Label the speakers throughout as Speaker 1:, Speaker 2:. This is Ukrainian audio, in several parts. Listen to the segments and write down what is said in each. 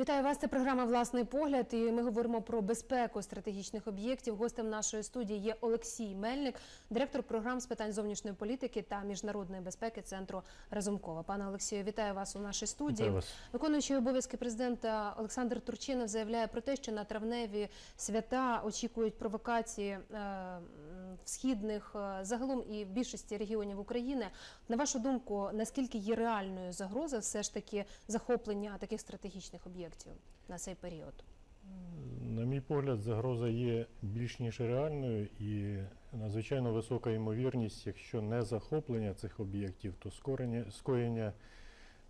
Speaker 1: Вітаю вас. Це програма Власний погляд. І ми говоримо про безпеку стратегічних об'єктів. Гостем нашої студії є Олексій Мельник, директор програм з питань зовнішньої політики та міжнародної безпеки центру Разумкова. Пане Олексію, вітаю вас у нашій студії.
Speaker 2: Вас.
Speaker 1: Виконуючий обов'язки президента Олександр Турчинов заявляє про те, що на травневі свята очікують провокації е, східних е, загалом і в більшості регіонів України. На вашу думку, наскільки є реальною загроза все ж таки захоплення таких стратегічних об'єктів на цей період?
Speaker 2: На мій погляд, загроза є більш ніж реальною і надзвичайно висока ймовірність, якщо не захоплення цих об'єктів, то скорення, скоєння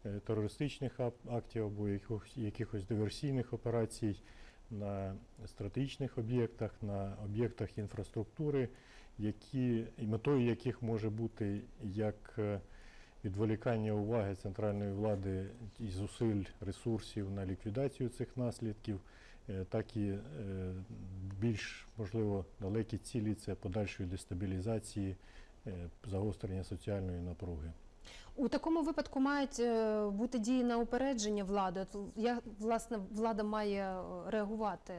Speaker 2: е, терористичних ак- актів або якихось диверсійних операцій на стратегічних об'єктах, на об'єктах інфраструктури, які, метою яких може бути як е, відволікання уваги центральної влади і зусиль ресурсів на ліквідацію цих наслідків, е, так і е, більш можливо далекі цілі це подальшої дестабілізації, загострення соціальної напруги.
Speaker 1: У такому випадку мають е, бути дії на упередження влади. Як власне влада має е, реагувати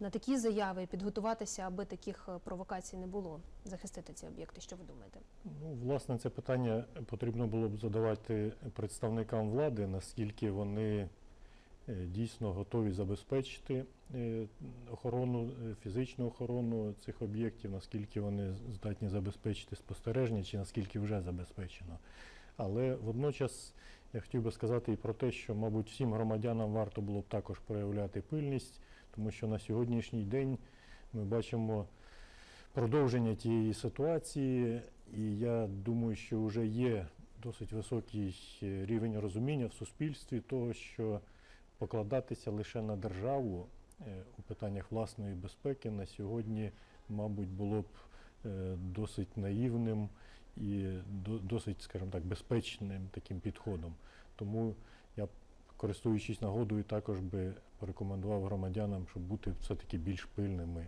Speaker 1: на такі заяви і підготуватися, аби таких е, провокацій не було, захистити ці об'єкти. Що ви думаєте?
Speaker 2: Ну, власне, це питання потрібно було б задавати представникам влади, наскільки вони дійсно готові забезпечити охорону, фізичну охорону цих об'єктів, наскільки вони здатні забезпечити спостереження, чи наскільки вже забезпечено. Але водночас я хотів би сказати і про те, що, мабуть, всім громадянам варто було б також проявляти пильність, тому що на сьогоднішній день ми бачимо продовження тієї ситуації, і я думаю, що вже є досить високий е, рівень розуміння в суспільстві того, що покладатися лише на державу е, у питаннях власної безпеки на сьогодні, мабуть, було б е, досить наївним і досить, скажімо так, безпечним таким підходом. Тому я, користуючись нагодою, також би порекомендував громадянам, щоб бути все-таки більш пильними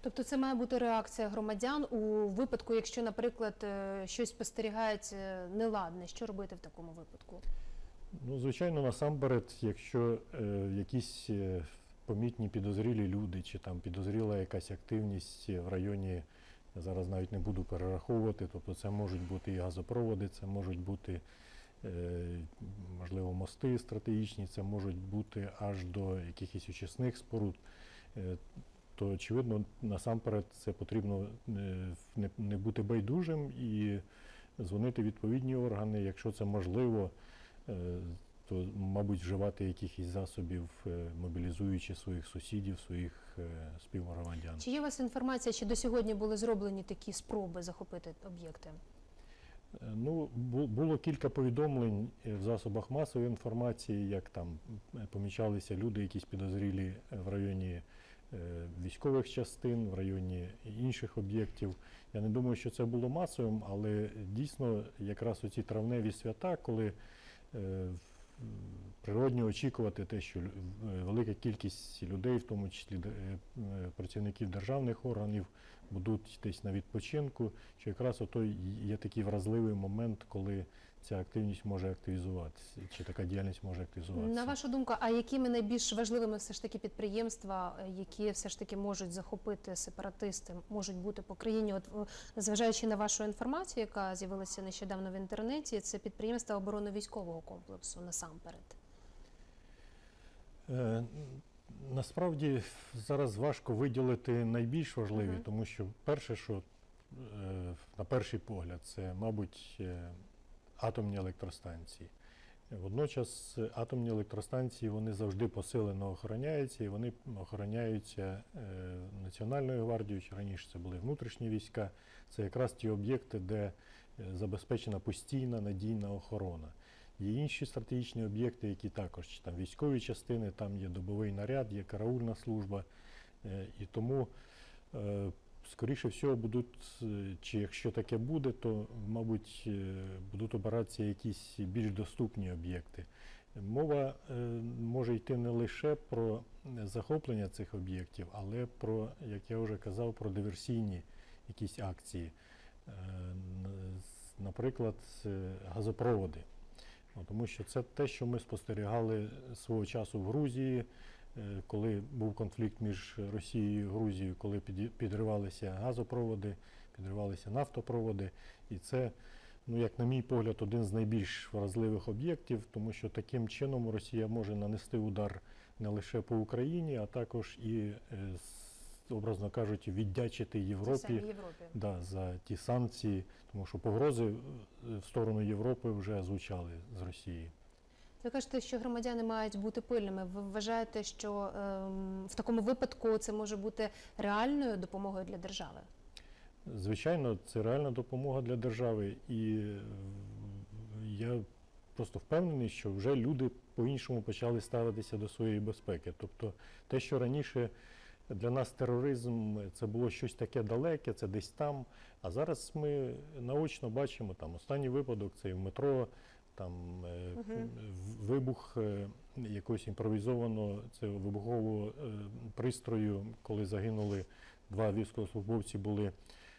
Speaker 1: Тобто, це має бути реакція громадян у випадку, якщо, наприклад, е, щось спостерігають е, неладне. Що робити в такому випадку?
Speaker 2: Ну, звичайно, насамперед, якщо е, якісь е, помітні підозрілі люди, чи там підозріла якась активність в районі, я зараз навіть не буду перераховувати, тобто це можуть бути і газопроводи, це можуть бути, е, можливо, мости стратегічні, це можуть бути аж до якихось очисних споруд. Е, то очевидно, насамперед це потрібно е, не, бути байдужим і дзвонити відповідні органи, якщо це можливо, то, мабуть, вживати якихось засобів, е, мобілізуючи своїх сусідів, своїх е, співгромадян.
Speaker 1: Чи є у вас інформація, чи до сьогодні були зроблені такі спроби захопити об'єкти?
Speaker 2: Е, Ну, було кілька повідомлень в засобах масової інформації, як там помічалися люди, якісь підозрілі в районі військових частин, в районі інших об'єктів. Я не думаю, що це було масовим, але дійсно якраз оці травневі свята, коли в- природньо очікувати те, що велика кількість людей, в тому числі е, е, працівників державних органів, будуть десь на відпочинку, що якраз ото є такий вразливий момент, коли ця активність може активізуватися, чи така діяльність може активізуватися.
Speaker 1: На вашу думку, а якими найбільш важливими все ж таки підприємства, які все ж таки можуть захопити сепаратисти, можуть бути по країні? От зважаючи на вашу інформацію, яка з'явилася нещодавно в інтернеті, це підприємства оборони військового комплексу насамперед.
Speaker 2: Е, Насправді зараз важко виділити найбільш важливі, тому що перше, що е, на перший погляд, це, мабуть, е, атомні електростанції. Водночас атомні електростанції вони завжди посилено охороняються, і вони охороняються е, Національною гвардією, чи раніше це були внутрішні війська. Це якраз ті об'єкти, де е, забезпечена постійна надійна охорона. Є інші стратегічні об'єкти, які також там військові частини, там є добовий наряд, є караульна служба. Е, І тому, скоріше всього, будуть, е, чи якщо таке буде, то, мабуть, е, будуть обиратися якісь більш доступні об'єкти. Мова е, може йти не лише про захоплення цих об'єктів, але про, як я вже казав, про диверсійні якісь акції. Наприклад, газопроводи. Тому що це те, що ми спостерігали свого часу в Грузії, коли був конфлікт між Росією і Грузією, коли підривалися газопроводи, підривалися нафтопроводи. І це, ну як на мій погляд, один з найбільш вразливих об'єктів, тому що таким чином Росія може нанести удар не лише по Україні, а також і, е, образно кажучи, віддячити Європі.
Speaker 1: Європі.
Speaker 2: Да, за ті санкції, тому що погрози е, в сторону Європи вже звучали з Росії.
Speaker 1: Ви кажете, що громадяни мають бути пильними. Ви вважаєте, що ем, в такому випадку це може бути реальною допомогою для держави?
Speaker 2: Звичайно, це реальна допомога для держави, і е, я просто впевнений, що вже люди по-іншому почали ставитися до своєї безпеки. Тобто, те, що раніше для нас тероризм це було щось таке далеке, це десь там. А зараз ми наочно бачимо там останній випадок, це і в метро, там в- вибух е, якогось імпровізованого це вибухового е, пристрою, коли загинули два військовослужбовці, були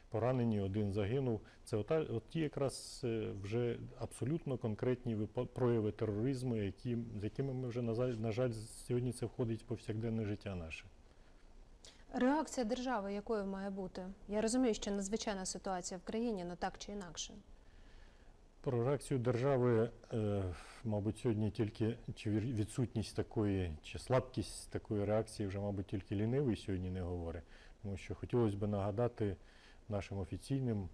Speaker 2: поранені, один загинув. Це ота, от ті якраз вже абсолютно конкретні прояви тероризму, які, з якими ми вже, на жаль, на жаль, сьогодні це входить в повсякденне життя наше.
Speaker 1: Реакція держави якою має бути? Я розумію, що надзвичайна ситуація в країні, але так чи інакше.
Speaker 2: Про реакцію держави, е, мабуть, сьогодні тільки чи відсутність такої, чи слабкість такої реакції вже, мабуть, тільки лінивий сьогодні не говорить. Тому що хотілося б нагадати нашим офіційним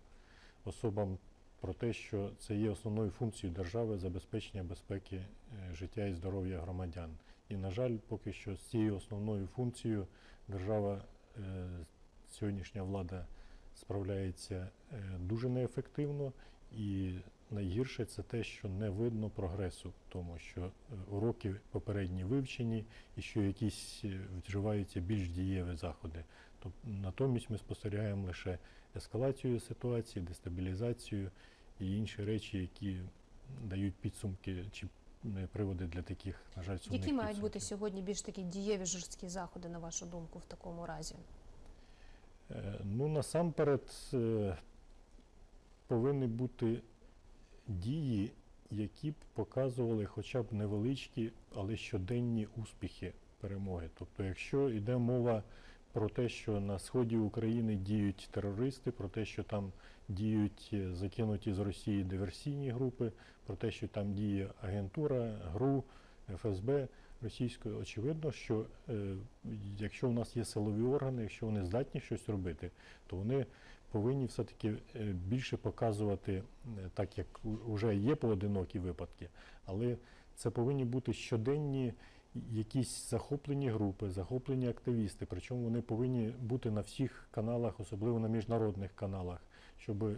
Speaker 2: особам про те, що це є основною функцією держави забезпечення безпеки е, життя і здоров'я громадян. І, на жаль, поки що з цією основною функцією держава, е, сьогоднішня влада справляється дуже неефективно. І найгірше це те, що не видно прогресу тому, що е, уроки попередні вивчені і що якісь е, вживаються більш дієві заходи. Тобто натомість ми спостерігаємо лише ескалацію ситуації, дестабілізацію і інші речі, які дають підсумки чи е, приводи для таких, на жаль, сумних
Speaker 1: Які мають бути сьогодні більш такі дієві жорсткі заходи, на вашу думку, в такому разі?
Speaker 2: Ну, насамперед повинні бути дії, які б показували хоча б невеличкі, але щоденні успіхи перемоги. Тобто, якщо йде мова про те, що на сході України діють терористи, про те, що там діють е, закинуті з Росії диверсійні групи, про те, що там діє агентура, ГРУ, ФСБ російської, очевидно, що е, якщо у нас є силові органи, якщо вони здатні щось робити, то вони повинні все-таки е, більше показувати, е, так як вже є поодинокі випадки, але це повинні бути щоденні якісь захоплені групи, захоплені активісти. Причому вони повинні бути на всіх каналах, особливо на міжнародних каналах, щоб е,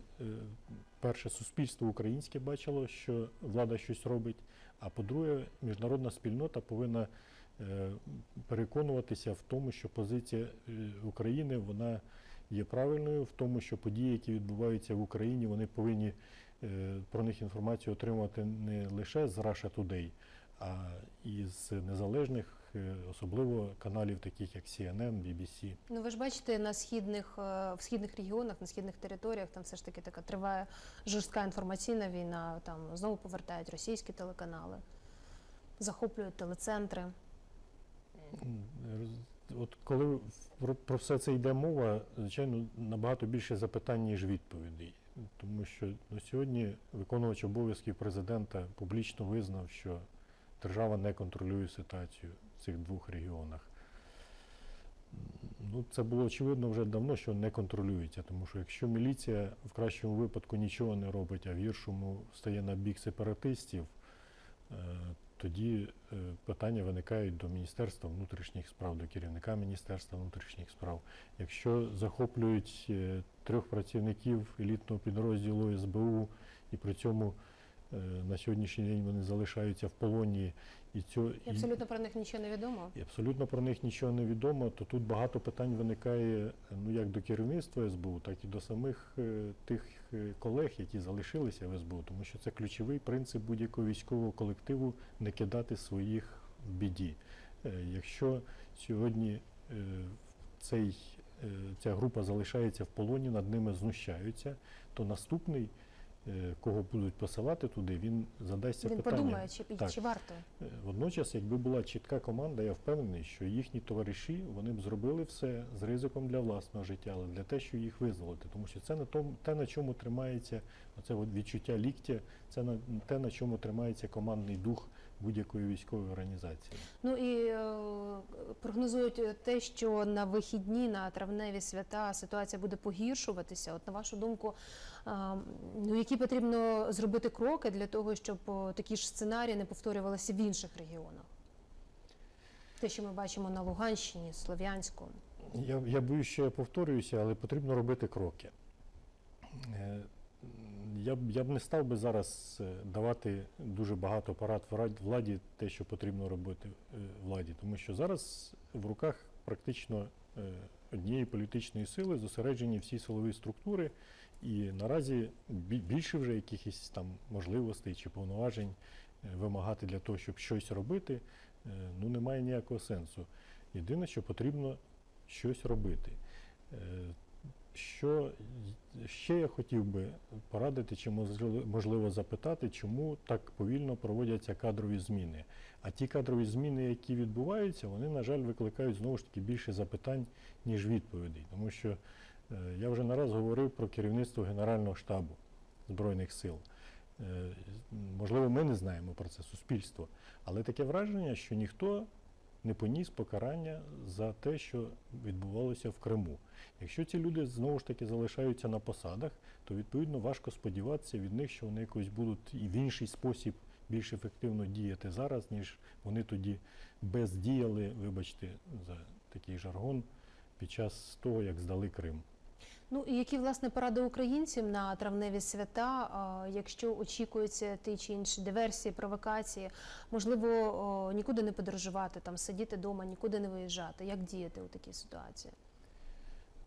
Speaker 2: перше суспільство українське бачило, що влада щось робить. А по-друге, міжнародна спільнота повинна переконуватися в тому, що позиція України вона є правильною, в тому, що події, які відбуваються в Україні, вони повинні е, про них інформацію отримувати не лише з Russia Today, а і з незалежних, е, особливо каналів, таких як CNN, BBC.
Speaker 1: Ну ви ж бачите, на східних е, в східних регіонах, на східних територіях там все ж таки така триває жорстка інформаційна війна. Там знову повертають російські телеканали, захоплюють телецентри.
Speaker 2: От коли про, про все це йде мова, звичайно, набагато більше запитань, ніж відповідей. Тому що на сьогодні виконувач обов'язків президента публічно визнав, що держава не контролює ситуацію в цих двох регіонах. Ну, це було очевидно вже давно, що не контролюється, тому що якщо міліція в кращому випадку нічого не робить, а в гіршому стає на бік сепаратистів, е, тоді е, питання виникають до Міністерства внутрішніх справ, до керівника Міністерства внутрішніх справ. Якщо захоплюють е, трьох працівників елітного підрозділу СБУ, і при цьому е, на сьогоднішній день вони залишаються в полоні, і цього
Speaker 1: І абсолютно про них нічого не відомо.
Speaker 2: і абсолютно про них нічого не відомо, то тут багато питань виникає ну як до керівництва СБУ, так і до самих е, тих е, колег, які залишилися в СБУ, тому що це ключовий принцип будь-якого військового колективу не кидати своїх в біді. Е, Якщо сьогодні е, цей, е, ця група залишається в полоні, над ними знущаються, то наступний кого будуть посилати туди, він задасться
Speaker 1: Він
Speaker 2: питанням.
Speaker 1: подумає, чи,
Speaker 2: Так.
Speaker 1: чи варто.
Speaker 2: Е, Водночас, якби була чітка команда, я впевнений, що їхні товариші вони б зробили все з ризиком для власного життя, але для те, що їх визволити. Тому що це на тому, те, на чому тримається оце відчуття ліктя, це на те, на чому тримається командний дух будь-якої військової організації.
Speaker 1: Ну і е, прогнозують е, те, що на вихідні, на травневі свята ситуація буде погіршуватися. От на вашу думку, е, ну які потрібно зробити кроки для того, щоб такі ж сценарії не повторювалися в інших регіонах? Те, що ми бачимо на Луганщині, Слов'янську.
Speaker 2: Я, я боюсь, що я повторююся, але потрібно робити кроки. Е, Я б, я б не став би зараз е, давати дуже багато порад вра- владі, те, що потрібно робити е, владі, тому що зараз в руках практично однієї політичної сили зосереджені всі силові структури, і наразі більше вже якихось там можливостей чи повноважень е, вимагати для того, щоб щось робити, е, ну немає ніякого сенсу. Єдине, що потрібно щось робити. Е, Що ще я хотів би порадити, чи можливо- запитати, чому так повільно проводяться кадрові зміни. А ті кадрові зміни, які відбуваються, вони, на жаль, викликають знову ж таки більше запитань, ніж відповідей. Тому що я вже не раз говорив про керівництво Генерального штабу Збройних сил. Е, Можливо, ми не знаємо про це суспільство, але таке враження, що ніхто не поніс покарання за те, що відбувалося в Криму. Якщо ці люди знову ж таки залишаються на посадах, то відповідно важко сподіватися від них, що вони якось будуть і в інший спосіб більш ефективно діяти зараз, ніж вони тоді бездіяли, вибачте, за такий жаргон, під час того, як здали Крим.
Speaker 1: Ну і які власне поради українцям на травневі свята, якщо очікуються ті чи інші диверсії, провокації, можливо, нікуди не подорожувати, там сидіти вдома, нікуди не виїжджати. Як діяти у такій ситуації?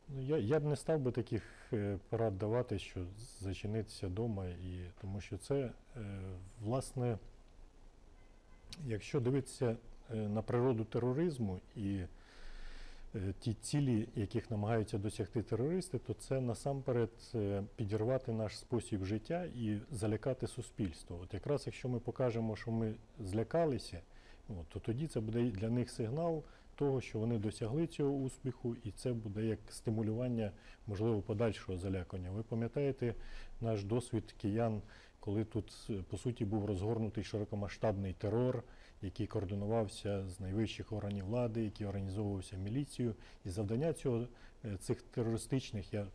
Speaker 2: Ну, я, я б не став би таких е, порад давати, що зачинитися вдома, і, тому що це, е, власне, якщо дивитися е, на природу тероризму і ті цілі, яких намагаються досягти терористи, то це насамперед е, підірвати наш спосіб життя і залякати суспільство. От якраз якщо ми покажемо, що ми злякалися, то тоді це буде для них сигнал того, що вони досягли цього успіху, і це буде як стимулювання, можливо, подальшого залякання. Ви пам'ятаєте наш досвід киян, коли тут е, по суті був розгорнутий широкомасштабний терор, який координувався з найвищих органів влади, який організовувався міліцією. І завдання цього е, цих терористичних, я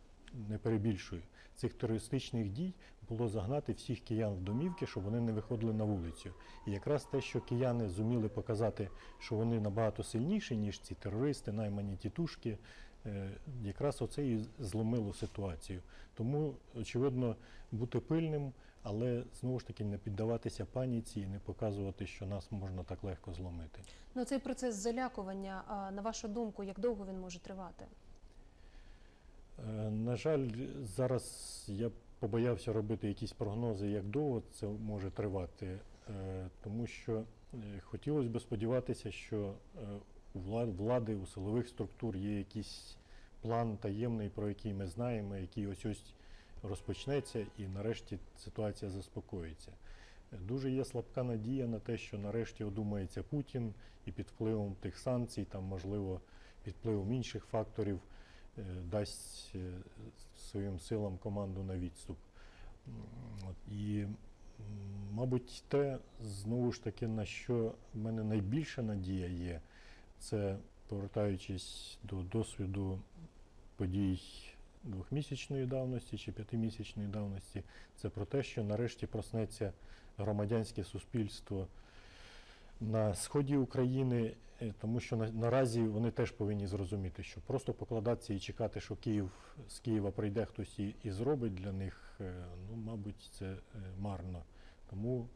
Speaker 2: не перебільшую, цих терористичних дій було загнати всіх киян в домівки, щоб вони не виходили на вулицю. І якраз те, що кияни зуміли показати, що вони набагато сильніші, ніж ці терористи, наймані тітушки, е, якраз оце і зломило ситуацію. Тому, очевидно, бути пильним, але знову ж таки не піддаватися паніці і не показувати, що нас можна так легко зломити.
Speaker 1: Ну цей процес залякування, на вашу думку, як довго він може тривати?
Speaker 2: Е, На жаль, зараз я побоявся робити якісь прогнози, як довго це може тривати, е, тому що е, хотілося б сподіватися, що у влади, у силових структур є якийсь план таємний, про який ми знаємо, який ось ось розпочнеться, і нарешті ситуація заспокоїться. Дуже є слабка надія на те, що нарешті одумається Путін і під впливом тих санкцій, там можливо під впливом інших факторів е, дасть е, своїм силам команду на відступ. І, мабуть, те, знову ж таки, на що в мене найбільша надія є, це повертаючись до досвіду подій двохмісячної давності чи п'ятимісячної давності, це про те, що нарешті проснеться громадянське суспільство на сході України, е, тому що на, наразі вони теж повинні зрозуміти, що просто покладатися і чекати, що Київ з Києва прийде хтось і, і зробить для них, е, ну, мабуть, це е, марно. Тому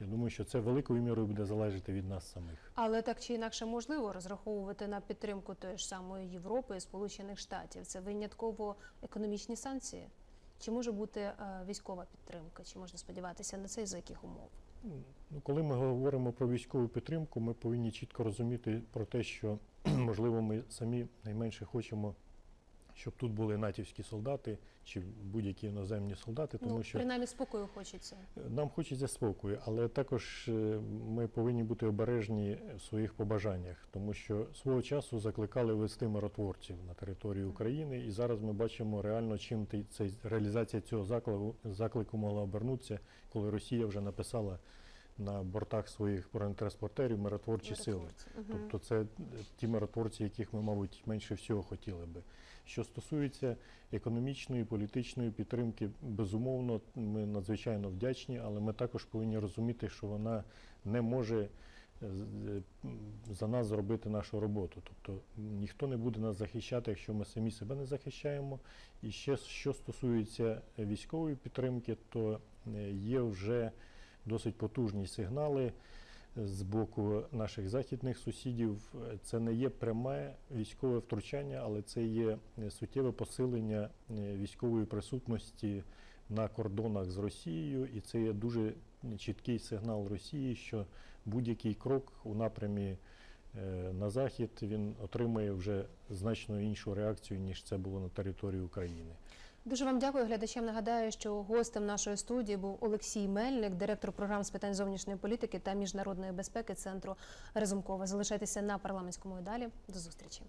Speaker 2: я думаю, що це великою мірою буде залежати від нас самих.
Speaker 1: Але так чи інакше можливо розраховувати на підтримку тої ж самої Європи і Сполучених Штатів. Це винятково економічні санкції. Чи може бути е, військова підтримка? Чи можна сподіватися на це і за яких умов?
Speaker 2: Ну, коли ми говоримо про військову підтримку, ми повинні чітко розуміти про те, що можливо ми самі найменше хочемо, щоб тут були натівські солдати чи будь-які іноземні солдати, тому
Speaker 1: ну,
Speaker 2: що
Speaker 1: принаймні спокою хочеться.
Speaker 2: нам хочеться спокою, але також е, ми повинні бути обережні в своїх побажаннях, тому що свого часу закликали вести миротворців на території України, і зараз ми бачимо реально, чим цей, реалізація цього заклику, заклику могла обернутися, коли Росія вже написала на бортах своїх бронетранспортерів миротворчі сили.
Speaker 1: Миротворці. Мгм.
Speaker 2: Тобто це ті миротворці, яких ми, мабуть, менше всього хотіли би. Що стосується економічної, політичної підтримки, безумовно, ми надзвичайно вдячні, але ми також повинні розуміти, що вона не може е, за нас зробити нашу роботу. Тобто ніхто не буде нас захищати, якщо ми самі себе не захищаємо. І ще що стосується військової підтримки, то е, є вже досить потужні сигнали з боку наших західних сусідів. Це не є пряме військове втручання, але це є суттєве посилення е, військової присутності на кордонах з Росією, і це є дуже чіткий сигнал Росії, що будь-який крок у напрямі е, на захід він отримає вже значно іншу реакцію, ніж це було на території України.
Speaker 1: Дуже вам дякую. Глядачам нагадаю, що гостем нашої студії був Олексій Мельник, директор програм з питань зовнішньої політики та міжнародної безпеки Центру Разумкова. Залишайтеся на парламентському і далі. До зустрічі.